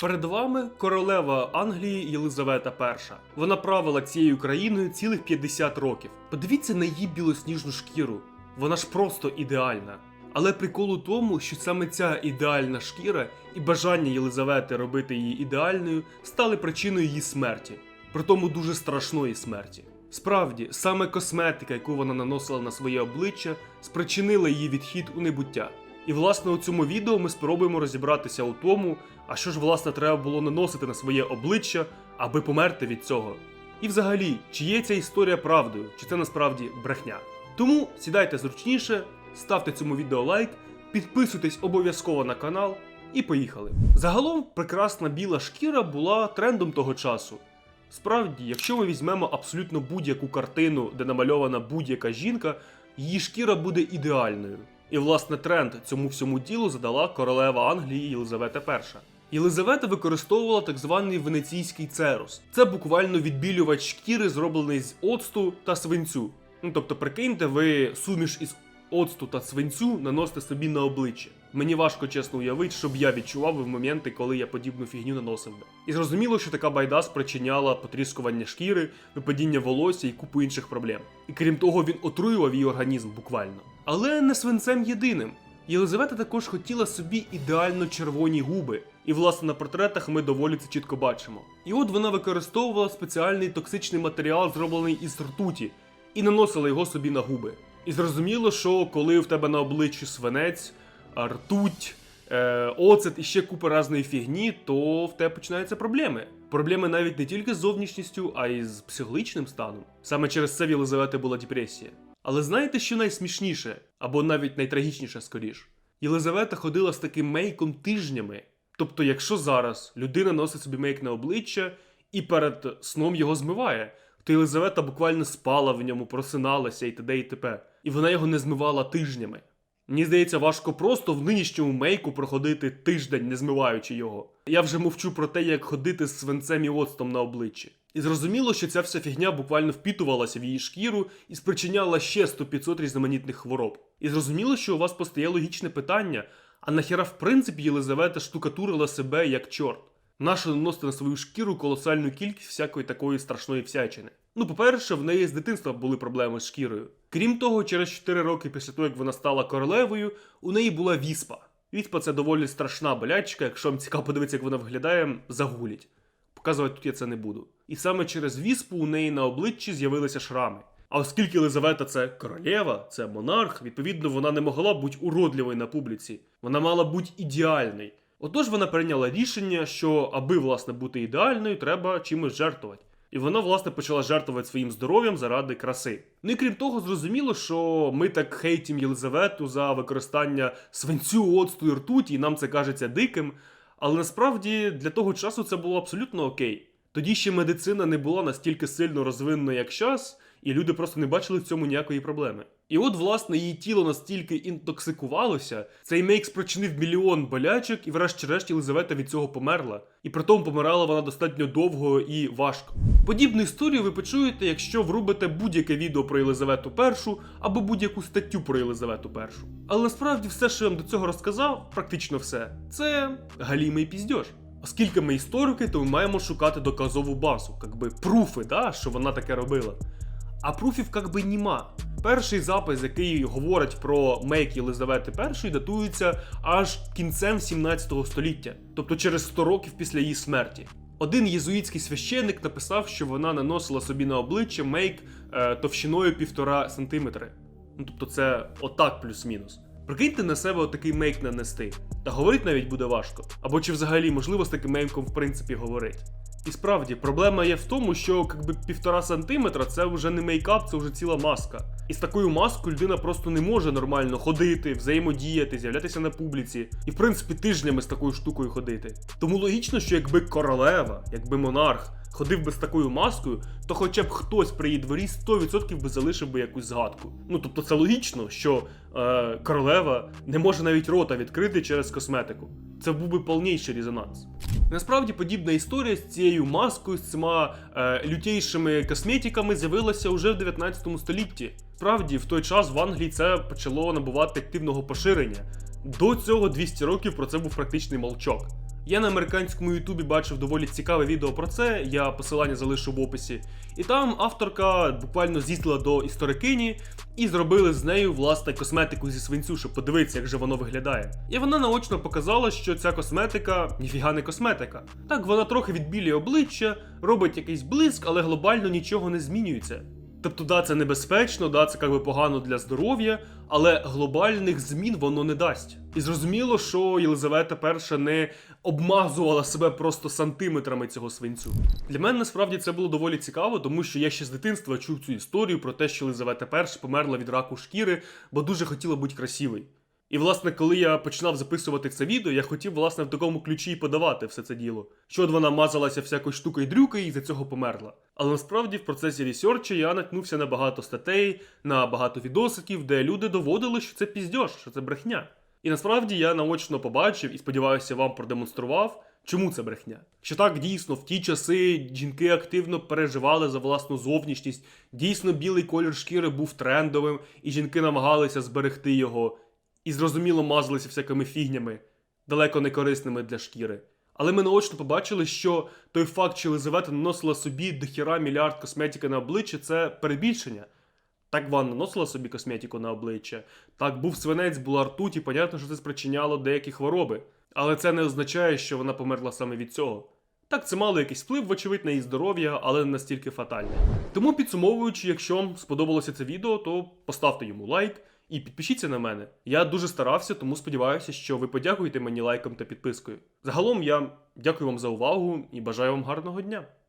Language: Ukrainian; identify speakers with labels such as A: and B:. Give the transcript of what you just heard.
A: Перед вами королева Англії Єлизавета І. Вона правила цією країною цілих 50 років. Подивіться на її білосніжну шкіру. Вона ж просто ідеальна. Але прикол у тому, що саме ця ідеальна шкіра і бажання Єлизавети робити її ідеальною стали причиною її смерті, притому дуже страшної смерті. Справді, саме косметика, яку вона наносила на своє обличчя, спричинила її відхід у небуття. І власне у цьому відео ми спробуємо розібратися у тому, а що ж власне треба було наносити на своє обличчя, аби померти від цього. І взагалі, чи є ця історія правдою, чи це насправді брехня. Тому сідайте зручніше, ставте цьому відео лайк, підписуйтесь обов'язково на канал і поїхали. Загалом прекрасна біла шкіра була трендом того часу. Справді, якщо ми візьмемо абсолютно будь-яку картину, де намальована будь-яка жінка, її шкіра буде ідеальною. І власне тренд цьому всьому ділу задала королева Англії Єлизавета І. Єлизавета використовувала так званий венеційський церус. Це буквально відбілювач шкіри, зроблений з оцту та свинцю. Ну тобто, прикиньте, ви суміш із оцту та свинцю наносите собі на обличчя. Мені важко чесно уявити, щоб я відчував в моменти, коли я подібну фігню наносив би. І зрозуміло, що така байда спричиняла потріскування шкіри, випадіння волосся і купу інших проблем. І крім того, він отруював її організм буквально. Але не свинцем єдиним. Єлизавета також хотіла собі ідеально червоні губи, і власне на портретах ми доволі це чітко бачимо. І от вона використовувала спеціальний токсичний матеріал, зроблений із ртуті, і наносила його собі на губи. І зрозуміло, що коли в тебе на обличчі свинець, ртуть, е, оцет і ще купа різної фігні, то в тебе починаються проблеми. Проблеми навіть не тільки з зовнішністю, а й з психологічним станом. Саме через це в Єлизавети була депресія. Але знаєте, що найсмішніше, або навіть найтрагічніше скоріш? Єлизавета ходила з таким мейком тижнями. Тобто, якщо зараз людина носить собі мейк на обличчя і перед сном його змиває, то Єлизавета буквально спала в ньому, просиналася і т.д. і т.п. І вона його не змивала тижнями. Мені здається, важко просто в нинішньому мейку проходити тиждень, не змиваючи його. Я вже мовчу про те, як ходити з свинцем і оцтом на обличчі. І зрозуміло, що ця вся фігня буквально впітувалася в її шкіру і спричиняла ще 100-500 різноманітних хвороб. І зрозуміло, що у вас постає логічне питання: а нахіра в принципі Єлизавета штукатурила себе як чорт? Нащо наносити на свою шкіру колосальну кількість всякої такої страшної всячини? Ну, по-перше, в неї з дитинства були проблеми з шкірою. Крім того, через 4 роки після того, як вона стала королевою, у неї була віспа. Віспа це доволі страшна болячка, якщо вам цікаво подивитися, як вона виглядає, загугліть. Показувати тут я це не буду. І саме через віспу у неї на обличчі з'явилися шрами. А оскільки Єлизавета це королева, це монарх, відповідно, вона не могла бути уродливою на публіці. Вона мала бути ідеальною. Отож вона прийняла рішення, що аби власне бути ідеальною, треба чимось жертвувати. І вона, власне, почала жертвувати своїм здоров'ям заради краси. Ну і крім того, зрозуміло, що ми так хейтім Єлизавету за використання свинцю, оцту і ртуті, і нам це кажеться диким. Але насправді для того часу це було абсолютно окей. Тоді ще медицина не була настільки сильно розвинена, як час, і люди просто не бачили в цьому ніякої проблеми. І от, власне, її тіло настільки інтоксикувалося, цей мейк спричинив мільйон болячок, і врешті-решт Єлизавета від цього померла. І при тому помирала вона достатньо довго і важко. Подібну історію ви почуєте, якщо врубите будь-яке відео про Єлизавету І або будь-яку статтю про Єлизавету І. Але насправді все, що я вам до цього розказав, практично все, це галімий піздьош. Оскільки ми історики, то ми маємо шукати доказову базу, якби пруфи, да, що вона таке робила. А пруфів як би нема. Перший запис, який говорить про мейк Єлизавети І, датується аж кінцем 17 століття, тобто через 100 років після її смерті. Один єзуїтський священник написав, що вона наносила собі на обличчя мейк е, товщиною 1,5 см. Ну тобто це отак плюс-мінус. Прикиньте на себе отакий мейк нанести. Та говорить навіть буде важко. Або чи взагалі можливо з таким мейком в принципі говорити. І справді, проблема є в тому, що якби півтора сантиметра це вже не мейкап, це вже ціла маска. І з такою маскою людина просто не може нормально ходити, взаємодіяти, з'являтися на публіці, і в принципі тижнями з такою штукою ходити. Тому логічно, що якби королева, якби монарх ходив би з такою маскою, то хоча б хтось при її дворі 100% би залишив би якусь згадку. Ну тобто це логічно, що е, королева не може навіть рота відкрити через косметику. Це був би повніший резонанс. Насправді подібна історія з цією маскою, з цими е, лютейшими косметиками з'явилася вже в 19 столітті. Справді, в той час в Англії це почало набувати активного поширення. До цього 200 років про це був практичний молчок. Я на американському Ютубі бачив доволі цікаве відео про це, я посилання залишу в описі. І там авторка буквально з'їздила до історикині і зробили з нею власне косметику зі свинцю, щоб подивитися, як же воно виглядає. І вона наочно показала, що ця косметика ніфіга не косметика. Так, вона трохи відбілює обличчя, робить якийсь блиск, але глобально нічого не змінюється. Тобто, да, це небезпечно, да, це якби погано для здоров'я, але глобальних змін воно не дасть. І зрозуміло, що Єлизавета І не обмазувала себе просто сантиметрами цього свинцю. Для мене насправді це було доволі цікаво, тому що я ще з дитинства чув цю історію про те, що Єлизавета І померла від раку шкіри, бо дуже хотіла бути красивою. І, власне, коли я починав записувати це відео, я хотів, власне, в такому ключі і подавати все це діло. Що от вона мазалася всякою штукою дрюкою і за цього померла. Але насправді в процесі ресерчу я наткнувся на багато статей, на багато відосиків, де люди доводили, що це піздьош, що це брехня. І насправді я наочно побачив і сподіваюся, вам продемонстрував, чому це брехня. Що так дійсно в ті часи жінки активно переживали за власну зовнішність, дійсно білий колір шкіри був трендовим, і жінки намагалися зберегти його і зрозуміло мазалися всякими фігнями, далеко не корисними для шкіри. Але ми наочно побачили, що той факт, що Елизавета наносила собі дохіра мільярд косметики на обличчя, це перебільшення. Так вона наносила собі косметику на обличчя, так був свинець, була ртуть, і понятно, що це спричиняло деякі хвороби. Але це не означає, що вона померла саме від цього. Так, це мало якийсь вплив, вочевидь, на її здоров'я, але не настільки фатальний. Тому підсумовуючи, якщо вам сподобалося це відео, то поставте йому лайк і підпишіться на мене. Я дуже старався, тому сподіваюся, що ви подякуєте мені лайком та підпискою. Загалом я дякую вам за увагу і бажаю вам гарного дня.